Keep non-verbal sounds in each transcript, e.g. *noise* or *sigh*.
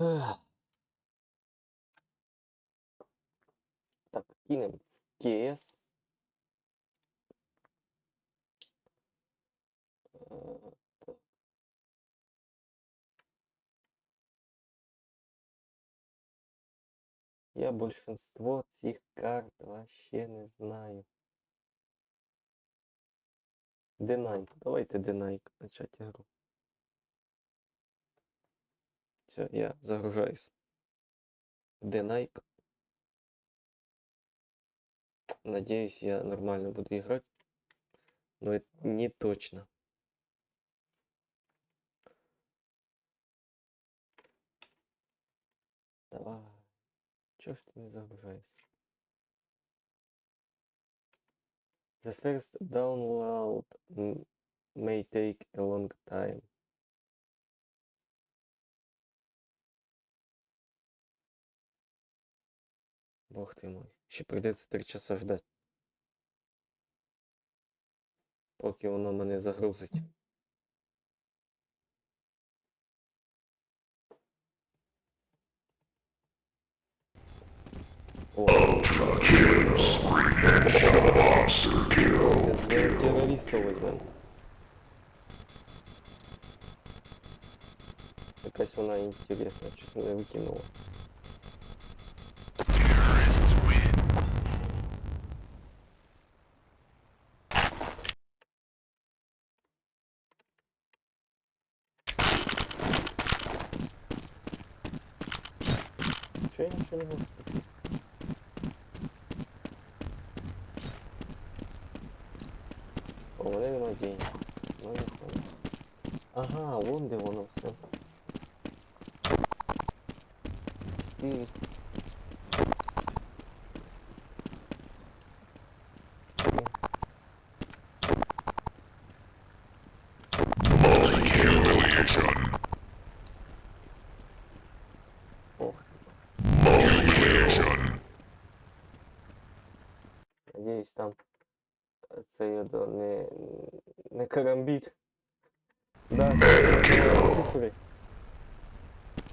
Так, кинемо в КС. Е. Я большинство цих карт вообще не знаю. Денайк. Давайте Денайк начать игру. Все, я загружаюсь. Денайк. Надеюсь, я нормально буду играть. Но это не точно. Давай. Чё ж ты не загружаешься? The first download may take a long time. Бог ты мой. Ще прийдеться три часа ждать. Поки воно мене загрузить. О, терориста возьмем. Якась вона інтересна, щось мене викинула. Що я нічого не можу? О, у мене немає денег. Ну, не знаю. Ага, вон де воно все. Чотири. Три. Ох. Надіюсь, там до не, не карамбіт. Да, цифри.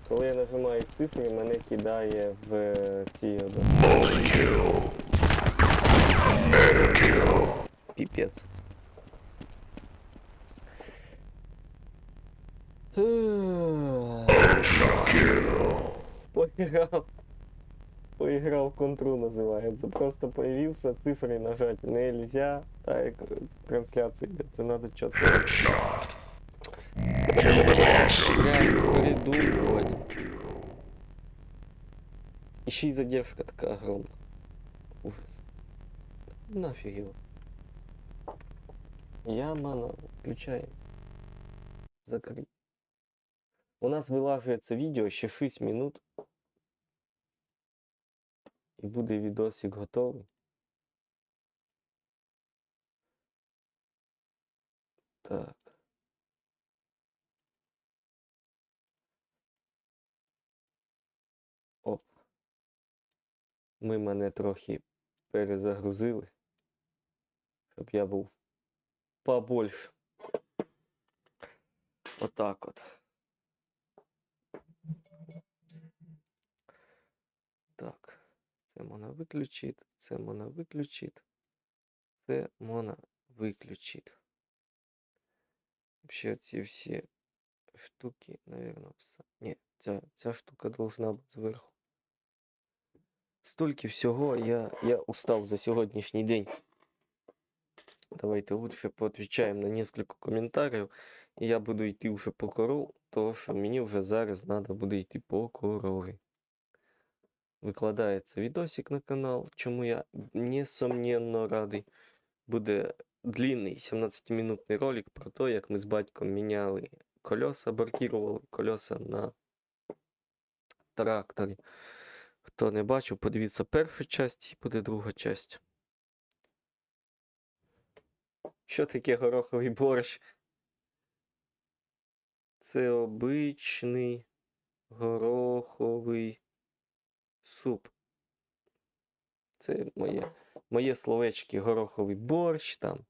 Коли я нажимаю цифри, мене кидає в ці. Піпець. Поиграл. Поиграл в контру называется. Просто появился цифры нажать нельзя. Так, трансляция идет. Это надо что-то придумывать. Еще и задержка такая огромная. Ужас. Нафиг его. Ямана, включаем. Закрыть. У нас вилажується відео ще 6 минут. І буде відосик готовий. Так. Оп. Ми мене трохи перезагрузили, щоб я був побольше. Отак от. Це можна виключити, це можна виключити, це можна виключити. Вообще ці всі штуки, наверное, все. Ні, ця, ця штука должна бути зверху. Стільки всього я, я устав за сьогоднішній день. Давайте лучше поотвечаємо на несколько коментарів. І я буду йти вже по кору, тому що мені вже зараз треба буде йти по корови. Викладається відосик на канал, чому я несомненно радий. Буде длинний 17-минутний ролик про те, як ми з батьком міняли колеса, баркірували колеса на тракторі. Хто не бачив, подивіться першу часть і буде друга часть. Що таке гороховий *laughs* борщ? Це обичний гороховий суп. Це моє, моє словечки гороховий борщ там.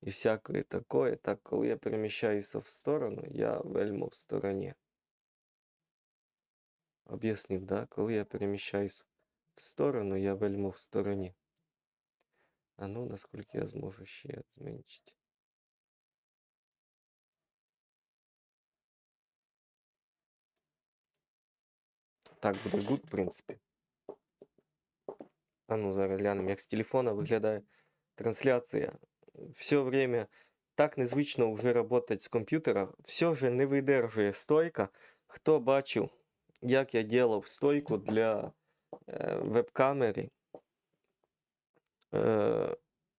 І всякое такое. Так, коли я переміщаюся в сторону, я вельмо в стороні. об'яснив, да? Коли я переміщаюсь в сторону, я вельму в стороні. А ну, наскільки я зможу ще зменшити. Так буде good, в принципі. А ну, зараз глянемо, як з телефона виглядає трансляція. Все время так незвично вже працювати з комп'ютера. Все же не видержує стойка. Хто бачив, як я робив стойку для е, веб-камери, е,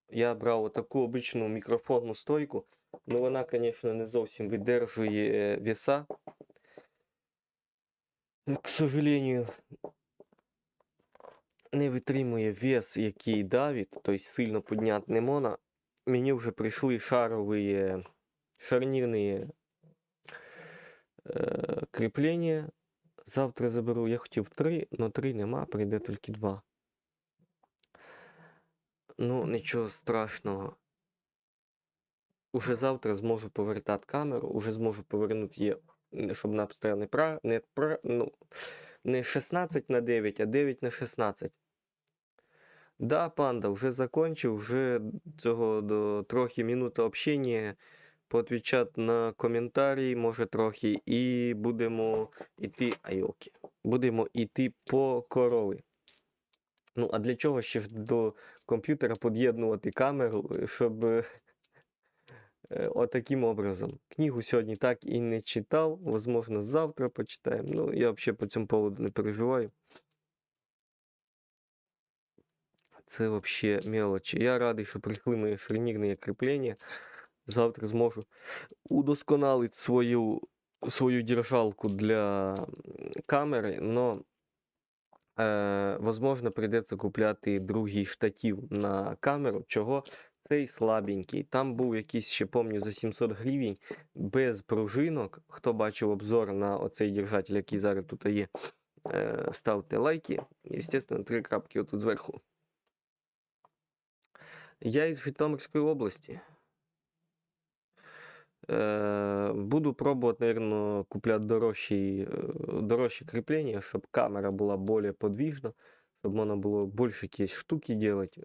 я брав таку обичну мікрофонну стойку. Ну, вона, звісно, не зовсім видержує веса. К сожалению, не витримує вес, який давить, тобто сильно підняти не можна. Мені вже прийшли шарові шарнірні е, кріплення. Завтра заберу. Я хотів три, але три нема, прийде тільки два. Ну, нічого страшного. Уже завтра зможу повертати камеру, уже зможу повернути щоб вона стояла не, пра, не, пра, ну, не 16 на 9, а 9 на 16. Да, панда, вже закончив, вже цього до трохи минута общення, поотвічати на коментарі, може трохи, і будемо йти, айоки, будемо йти по корови. Ну, а для чого ще ж до комп'ютера під'єднувати камеру, щоб отаким образом. Книгу сьогодні так і не читав, возможно, завтра почитаємо. Ну, я взагалі по цьому поводу не переживаю. Це взагалі мелочі. Я радий, що прийшли мої шарнірні кріплення. Завтра зможу удосконалити свою, свою держалку для камери, но е, возможно прийдеться купляти другий штатив на камеру. Чого? Цей слабенький. Там був якийсь, ще пам'ятаю, за 700 гривень без пружинок. Хто бачив обзор на оцей держатель, який зараз тут є, е, ставте лайки. Естественно, три крапки отут зверху. Я із Житомирської області. Е, буду пробувати, наверное, купляти дорожчі, е, дорожчі кріплення, щоб камера була більш подвижна, щоб можна було більше якісь штуки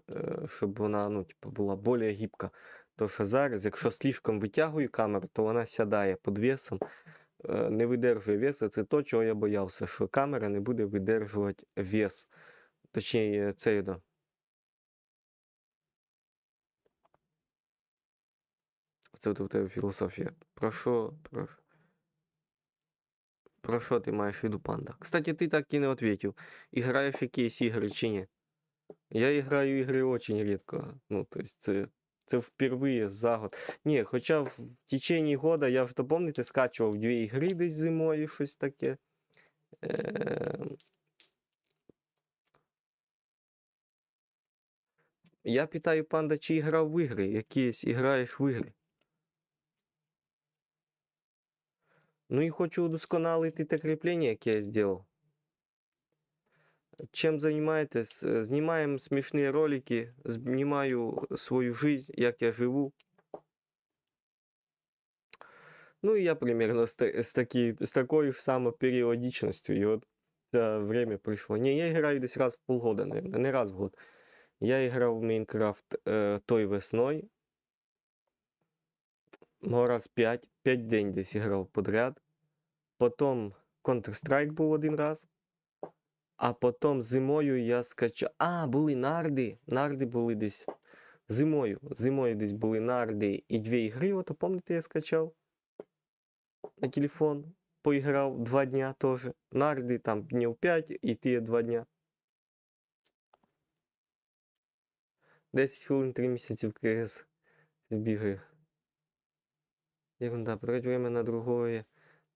е, щоб вона ну, типу, була більш гибка. Тому що зараз, якщо слишком витягую камеру, то вона сядає під весом, е, не видержує веса. Це то, чого я боявся, що камера не буде видержувати вес. Точніше, це да. Це тебе філософія. Про що, про, що- про що ти маєш в виду, панда? Кстати, ти так і не відповів. Іграєш в якісь ігри чи ні? Я граю ігри очень рідко. Ну, то це, це впервые за год. Ні, хоча в течение года я вже помните, скачував дві ігри десь зимою, щось таке. Я питаю панда, чи грав в ігри? Якісь граєш в ігри? Ну і хочу удосконалити те кріплення, яке я зробив. Чим займаєтесь? Е, Знімаємо смішні ролики, знімаю свою жизнь, як я живу. Ну і я примерно з, та- з, такі, з такою ж самою періодичністю. І от время прийшло. Ні, я граю десь раз в полгода, наверное, не раз в год. Я грав в Майнкрафт е, той весною. Ну, раз 5, 5 день десь грав подряд. Потім Counter-Strike був один раз. А потім зимою я скачав. А, були нарди. Нарди були десь. Зимою. Зимою десь були нарди і дві ігри. Ото пам'ятаєте, я скачав на телефон. Поіграв два дня теж. Нарди там днів 5 і ті два дня. 10 хвилин 3 місяці в КС бігаю Ерунда, потратить время на другое.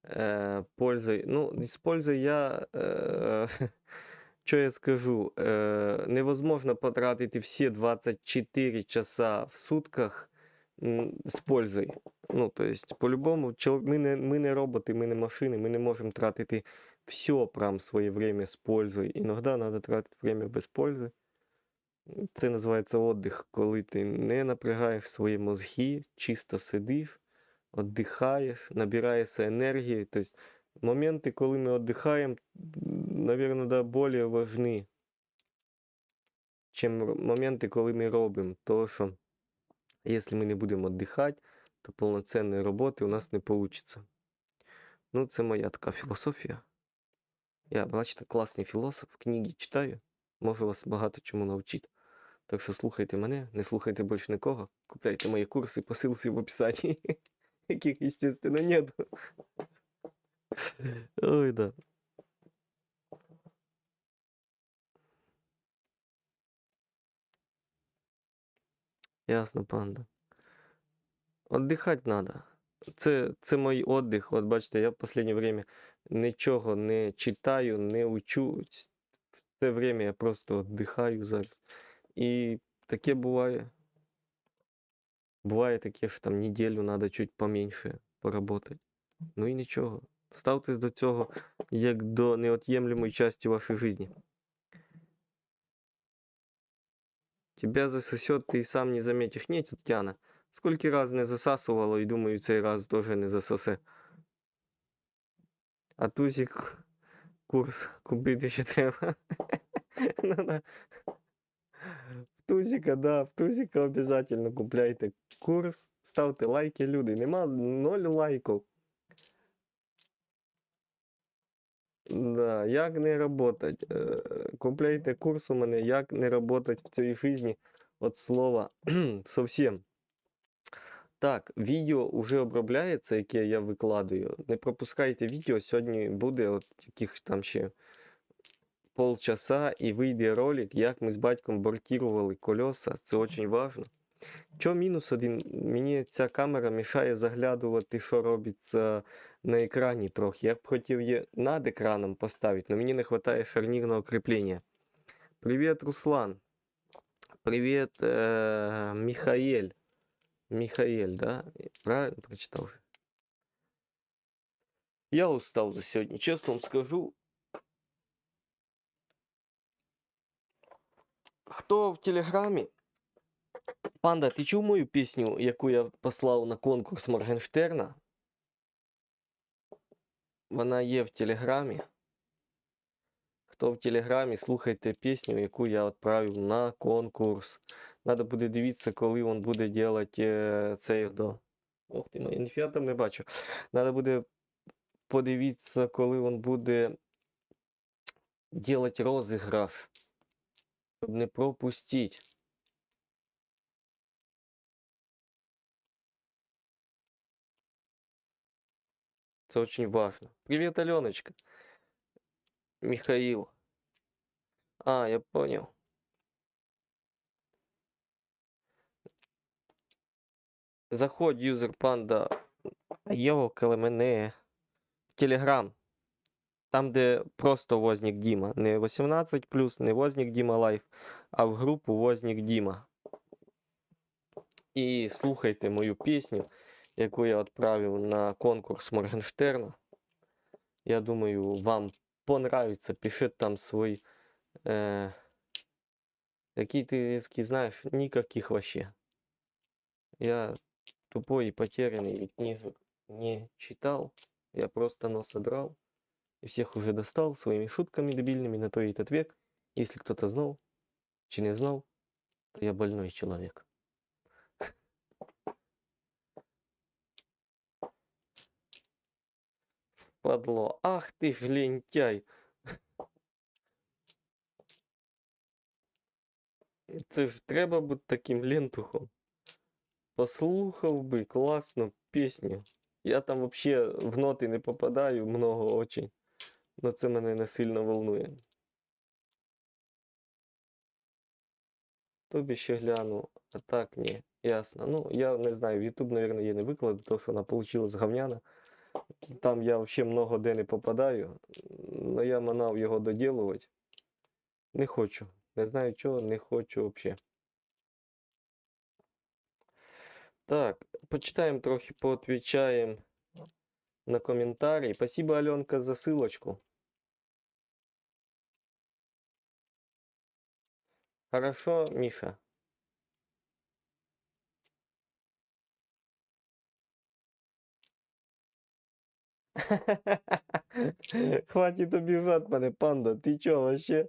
Э, пользой. Ну, с пользой я, э, *laughs* что я скажу, э, невозможно потратить все 24 часа в сутках м, с пользой. Ну, то есть, по-любому, чол- ми не, ми не роботи, ми не машини, ми не можемо тратити все прям своє время з пользою. Іноді треба тратити время без пользи. Це називається отдих, коли ти не напрягаєш свої мозги, чисто сидиш, віддихаєш, набираєшся енергії. Тобто моменти, коли ми віддихаємо, м, наверное, да, важны, чим р- моменти, коли ми робимо. Тому що, якщо ми не будемо віддихати, то повноцінної роботи у нас не вийде. Ну, це моя така філософія. Я, бачите, класний філософ, книги читаю, можу вас багато чому навчити. Так що слухайте мене, не слухайте більше нікого, купляйте мої курси по ссылці в описанні, *laughs* яких, естественно, нет. Ой, да. Ясно, панда. Отдихати треба. Це, це мій отдих. От бачите, я в останнє время нічого не читаю, не учу. В це время я просто віддихаю зараз. І таке буває. Буває таке, що там неділю треба чуть поменьше поработати. Ну і нічого. Ставтесь до цього як до неотъемлемой части вашей жизни. Тебя засосет, ты и сам не заметишь. Ні, Тетяна. Скільки раз не засасувало, і думаю, цей раз теж не засосе. А тузик курс купити ще *laughs* треба. Тузика, да, в тузика обязательно купляйте курс, ставте лайки, люди. Нема ноль лайків. Да, як не работать? Е, Купляйте курс у мене, як не работать в цій житті от слова *clears throat* совсем. Так, відео вже обробляється, яке я викладаю. Не пропускайте відео. Сьогодні буде от яких там ще полчаса і вийде ролик, як ми з батьком бортували колеса. Це дуже важливо. Що мінус один? Мені ця камера мішає заглядувати, що робиться на екрані трохи. Я б хотів її над екраном поставити, але мені не вистачає шарнірного кріплення. Привіт, Руслан. Привіт, е- Михаэль. Михаэль, да? Правильно прочитав? Я устав за сьогодні, чесно вам скажу. Хто в Телеграмі? Панда, ти чув мою пісню, яку я послав на конкурс Моргенштерна? Вона є в Телеграмі. Хто в Телеграмі, слухайте пісню, яку я відправив на конкурс. Надо буде дивитися, коли він буде робити е, цей до. Ох ти, ну, ніфіга там не бачу. Надо буде подивитися, коли він буде робити розіграш. Щоб не пропустити. Это очень важно. Привет, Аленочка. Михаил. А, я понял. Заходь, юзер панда. Йокали мене. Телеграм Там, де просто Возник Діма. Не 18, не Возник Діма Лайф, а в групу Возник Діма. І слухайте мою пісню, яку я відправив на конкурс Моргенштерна. Я думаю, вам понравится. Пишет там свой... Э, какие ты риски знаешь? Никаких вообще. Я тупой и потерянный, и книжек не читал. Я просто нос содрал. И всех уже достал своими шутками дебильными на то и этот век. Если кто-то знал, чи не знал, то я больной человек. Падло. Ах ты ж лентяй. Це ж треба бути таким лентухом. Послухав би класну пісню. Я там вообще в ноти не попадаю много очень. Но це мене не сильно волнує. Тобі ще гляну, а так ні. Ясно. Ну, я не знаю, в YouTube, наверное, я не викладу, тому що вона получилась говняна. Там я вообще много де не попадаю, но я манав його доділувати. Не хочу. Не знаю чого, не хочу вообще. Так, почитаємо трохи, поотвечаємо на коментарі. Спасибо, Аленка, за ссылочку. Хорошо, Миша. *laughs* Хватит обижать мене, панда. Ти чо вообще?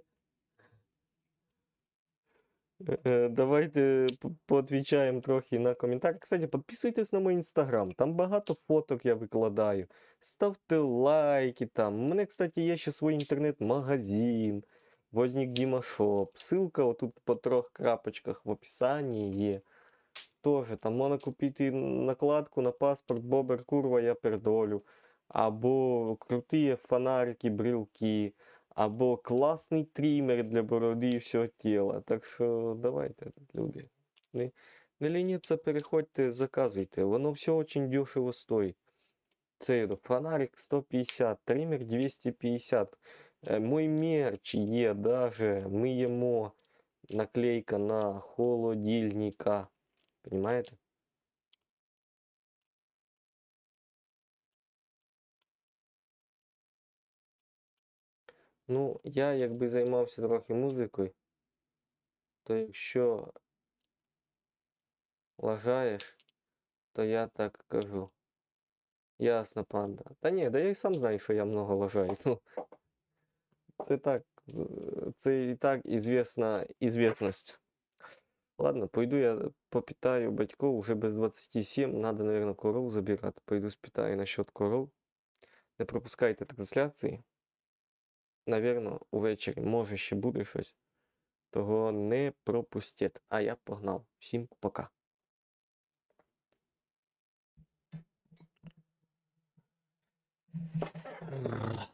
Е, Давайте поотвічаємо трохи на коментарі. Кстати, підписуйтесь на мій інстаграм. Там багато фоток я викладаю. Ставте лайки там. У мене, кстати, є ще свій інтернет-магазин. Возник Дима Шоп. Ссылка отут по трьох крапочках в описанні є. Тоже там можна купити накладку на паспорт Бобер Курва я пердолю. Або круті фонарики, брілки, або класний трімер для бороди і всього тіла. Так що давайте, люди. Не, не лініться, переходьте, заказуйте. Воно все очень дешево стоїть. Це фонарик 150, тример 250. Е, Мой мерч є даже. Ми їмо наклейка на холодильника. Понимаєте? Ну, я якби займався трохи музикою, то якщо лажаєш, то я так кажу. Ясно, панда. Та ні, да я і сам знаю, що я много лажаю. *laughs* Ну, Це так, це і так ізвісна ізвісність. Ладно, пойду я попитаю батьков, уже без 27, надо, наверное, коров забирати. Пойду спитаю насчет коров. Не пропускайте трансляції. Навірно, увечері може ще буде щось. Того не пропустіть. А я погнав. Всім пока. М.